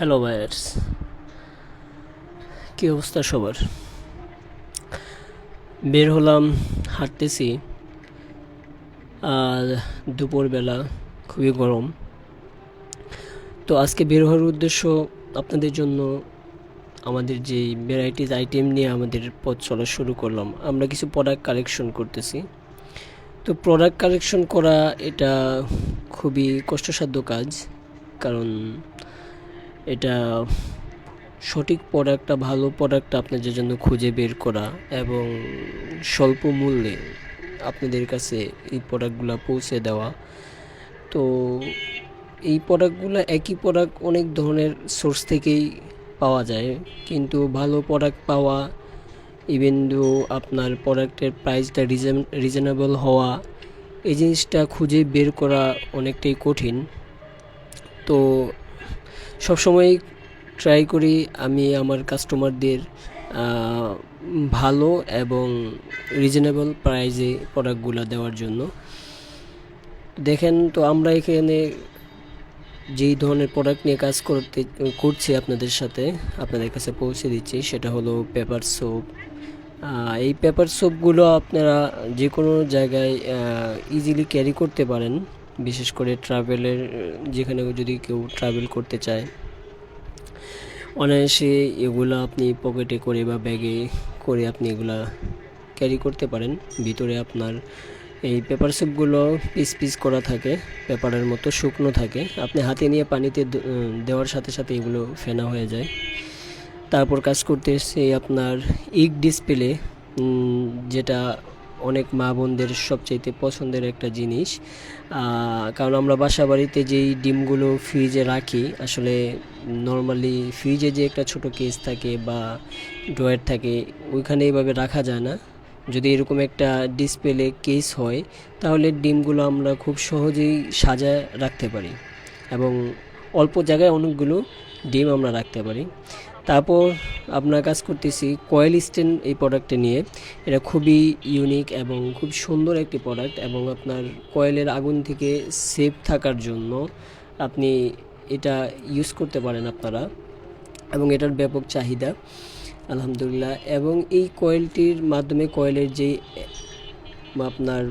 Hello ভাইয়ার্স কী অবস্থা সবার? বের হলাম, হাঁটতেছি। আর দুপুরবেলা খুবই গরম। তো আজকে বের হওয়ার উদ্দেশ্য আপনাদের জন্য আমাদের যে ভ্যারাইটিস আইটেম নিয়ে আমাদের পথ চলা শুরু করলাম। আমরা কিছু প্রোডাক্ট কালেকশন করতেছি। তো প্রোডাক্ট কালেকশন করা এটা খুবই কষ্টসাধ্য কাজ। কারণ এটা সঠিক প্রোডাক্টটা ভালো প্রোডাক্টটা আপনাদের জন্য খুঁজে বের করা এবং স্বল্প মূল্যে আপনাদের কাছে এই প্রোডাক্টগুলো পৌঁছে দেওয়া। তো এই প্রোডাক্টগুলো একই প্রোডাক্ট অনেক ধরনের সোর্স থেকেই পাওয়া যায়, কিন্তু ভালো প্রোডাক্ট পাওয়া ইভেন দো আপনার প্রোডাক্টের প্রাইসটা রিজন রিজনেবল হওয়া, এই জিনিসটা খুঁজে বের করা অনেকটাই কঠিন। তো সবসময় ট্রাই করি আমি আমার কাস্টমারদের ভালো এবং রিজনেবল প্রাইজে প্রোডাক্টগুলো দেওয়ার জন্য। দেখেন তো আমরা এখানে যেই ধরনের প্রোডাক্ট নিয়ে কাজ করতে, করছি আপনাদের সাথে, আপনাদের কাছে পৌঁছে দিচ্ছি, সেটা হলো পেপার সোপ এই পেপার সোপগুলো আপনারা যে কোনো জায়গায় ইজিলি ক্যারি করতে পারেন। বিশেষ করে ট্রাভেলের, যেখানে যদি কেউ ট্রাভেল করতে চায়। অনায়াসে এগুলো আপনি পকেটে করে বা ব্যাগে করে আপনি এগুলা ক্যারি করতে পারেন। ভিতরে আপনার এই পেপার স্যুপগুলো পিস পিস করা থাকে, পেপারের মতো শুকনো থাকে। আপনি হাতে নিয়ে পানিতে দেওয়ার সাথে সাথে এগুলো ফেনা হয়ে যায়। তারপর কাজ করতে এসে আপনার ইক ডিসপ্লে যেটা অনেক মা বোনদের সবচাইতে পছন্দের একটা জিনিস। কারণ আমরা বাসা বাড়িতে যেই ডিমগুলো ফ্রিজে রাখি, আসলে নর্মালি ফ্রিজে যে একটা ছোট কেস থাকে বা ড্রয়ার থাকে, ওইখানে এইভাবে রাখা যায় না। যদি এরকম একটা ডিসপ্লে কেস হয়, তাহলে ডিমগুলো আমরা খুব সহজেই সাজায় রাখতে পারি। এবং অল্প জায়গায় অনেকগুলো ডিম আমরা রাখতে পারি। তারপর আপনার কাজ করতেছি কয়েল স্ট্যান্ড এই প্রোডাক্টটা নিয়ে। এটা খুবই ইউনিক এবং খুব সুন্দর একটি প্রোডাক্ট এবং আপনার কয়েলের আগুন থেকে সেফ থাকার জন্য আপনি এটা ইউজ করতে পারেন আপনারা এবং এটার ব্যাপক চাহিদা, আলহামদুলিল্লাহ। এবং এই কয়েলটির মাধ্যমে কয়েলের যে আপনার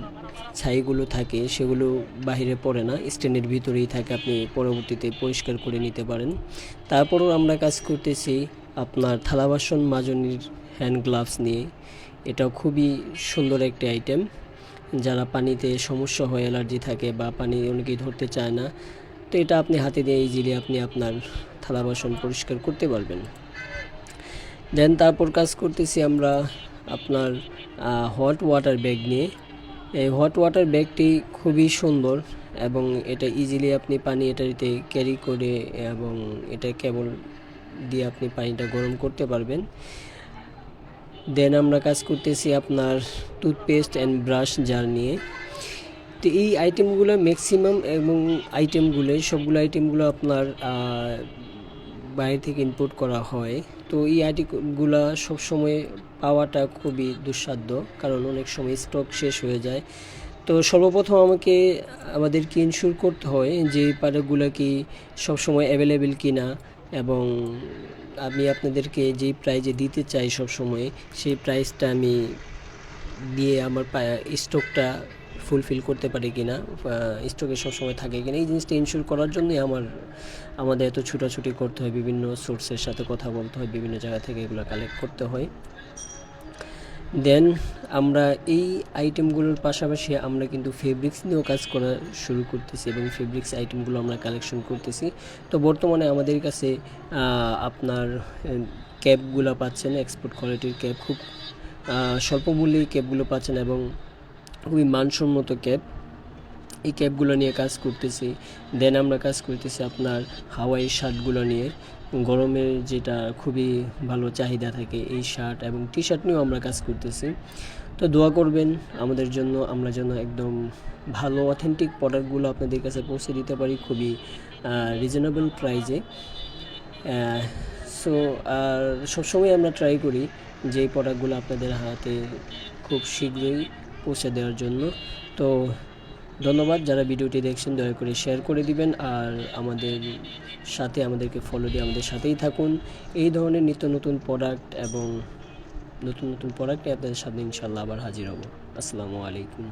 ছাইগুলো থাকে, সেগুলো বাইরে পড়ে না, স্ট্যান্ডের ভিতরেই থাকে, আপনি পরবর্তীতে পরিষ্কার করে নিতে পারেন। তারপরও আমরা কাজ করতেছি আপনার থালা বাসন মাজনির হ্যান্ড গ্লাভস নিয়ে। এটাও খুবই সুন্দর একটি আইটেম যারা পানিতে সমস্যা হয়, অ্যালার্জি থাকে বা পানি অনেকেই ধরতে চায় না, তো এটা আপনি হাতে দিয়ে ইজিলি আপনি আপনার থালা বাসন পরিষ্কার করতে পারবেন। দেন তারপর কাজ করতেছি আমরা আপনার হট ওয়াটার ব্যাগ নিয়ে। এই হট ওয়াটার ব্যাগটি খুবই সুন্দর এবং এটা ইজিলি আপনি পানি এটাতে ক্যারি করে এবং এটা কেবল দিয়ে আপনি পানিটা গরম করতে পারবেন। দেন আমরা কাজ করতেছি আপনার টুথপেস্ট অ্যান্ড ব্রাশ জার নিয়ে। তো এই আইটেমগুলো ম্যাক্সিমাম এবং আইটেমগুলো সবগুলো আইটেমগুলো আপনার বাইরে থেকে ইনপুট করা হয়, তো এই আইটেমগুলো সবসময় পাওয়াটা খুবই দুঃসাধ্য, কারণ অনেক সময় স্টক শেষ হয়ে যায়। তো সর্বপ্রথম আমাকে, আমাদেরকে ইনশিওর করতে হয় যে প্রোডাক্টগুলো কি সবসময় অ্যাভেলেবেল কিনা, এবং আমি আপনাদেরকে যেই প্রাইজে দিতে চাই সবসময়, সেই প্রাইসটা আমি দিয়ে আমার স্টকটা ফুলফিল করতে পারি কি না স্টকে সবসময় থাকে কিনা, এই জিনিসটা ইনশিওর করার জন্যই আমার, আমাদের এত ছুটাছুটি করতে হয়, বিভিন্ন সোর্সের সাথে কথা বলতে হয়, বিভিন্ন জায়গা থেকে এগুলো কালেক্ট করতে হয়। দেন আমরা এই আইটেমগুলোর পাশাপাশি আমরা কিন্তু ফেব্রিক্স নিয়েও কাজ করা শুরু করতেছি এবং ফেব্রিক্স আইটেমগুলো আমরা কালেকশন করতেছি। তো বর্তমানে আমাদের কাছে আপনার ক্যাবগুলো পাচ্ছেন এক্সপোর্ট কোয়ালিটির ক্যাব খুব স্বল্প মূল্যে ক্যাপগুলো পাচ্ছেন এবং খুবই মানসম্মত ক্যাপ এই ক্যাবগুলো নিয়ে কাজ করতেছি। দেন আমরা কাজ করতেছি আপনার হাওয়াই শার্টগুলো নিয়ে। গরমের যেটা খুবই ভালো চাহিদা থাকে এই শার্ট এবং টি শার্ট নিয়েও আমরা কাজ করতেছি। তো দোয়া করবেন আমাদের জন্য, আমরা যেন একদম ভালো অথেন্টিক প্রোডাক্টগুলো আপনাদের কাছে পৌঁছে দিতে পারি খুবই রিজনেবল প্রাইজে সো আর সবসময় আমরা ট্রাই করি যে প্রোডাক্টগুলো আপনাদের হাতে খুব শীঘ্রই পৌঁছে দেওয়ার জন্য। তো ধন্যবাদ, যারা ভিডিওটি দেখছেন, দয়া করে শেয়ার করে দিবেন আর আমাদের সাথে আমাদেরকে ফলো দিয়ে আমাদের সাথেই থাকুন। এই ধরনের নিত্য নতুন প্রোডাক্ট এবং নতুন নতুন প্রোডাক্ট আপনাদের সাথে ইনশাল্লাহ আবার হাজির হব। আসসালামু আলাইকুম।